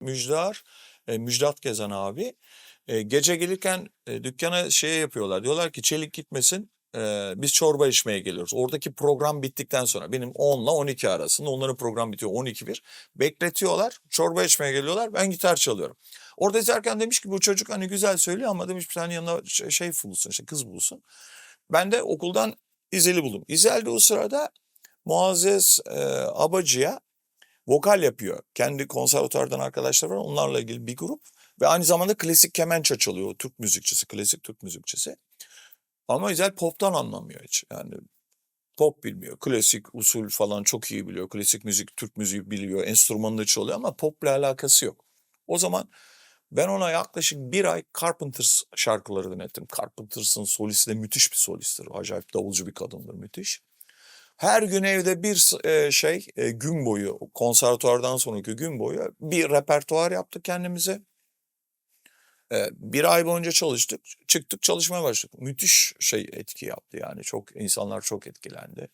Müjdar, e, Müjdat Gezen abi. E, gece gelirken e, dükkana şey yapıyorlar. Diyorlar ki çelik gitmesin. e, biz çorba içmeye geliyoruz. Oradaki program bittikten sonra benim 10 ile 12 arasında onların program bitiyor 12-1. Bekletiyorlar. Çorba içmeye geliyorlar. Ben gitar çalıyorum. Orada izlerken demiş ki bu çocuk hani güzel söylüyor ama demiş bir tane yanına şey, şey bulsun işte kız bulsun. Ben de okuldan İzel'i buldum. İzel de o sırada Muazzez e, Abacı'ya vokal yapıyor. Kendi konservatuardan arkadaşlar var. Onlarla ilgili bir grup. Ve aynı zamanda klasik kemençe çalıyor. Türk müzikçisi, klasik Türk müzikçisi. Ama İzel poptan anlamıyor hiç. Yani pop bilmiyor. Klasik usul falan çok iyi biliyor. Klasik müzik, Türk müziği biliyor. Enstrümanını çalıyor ama popla alakası yok. O zaman ben ona yaklaşık bir ay Carpenters şarkıları dinlettim. Carpenters'ın solisti de müthiş bir solisttir. Acayip davulcu bir kadındır, müthiş. Her gün evde bir e, şey e, gün boyu konservatuardan sonraki gün boyu bir repertuar yaptık kendimize. E, bir ay boyunca çalıştık. Çıktık çalışmaya başladık. Müthiş şey etki yaptı yani. Çok insanlar çok etkilendi.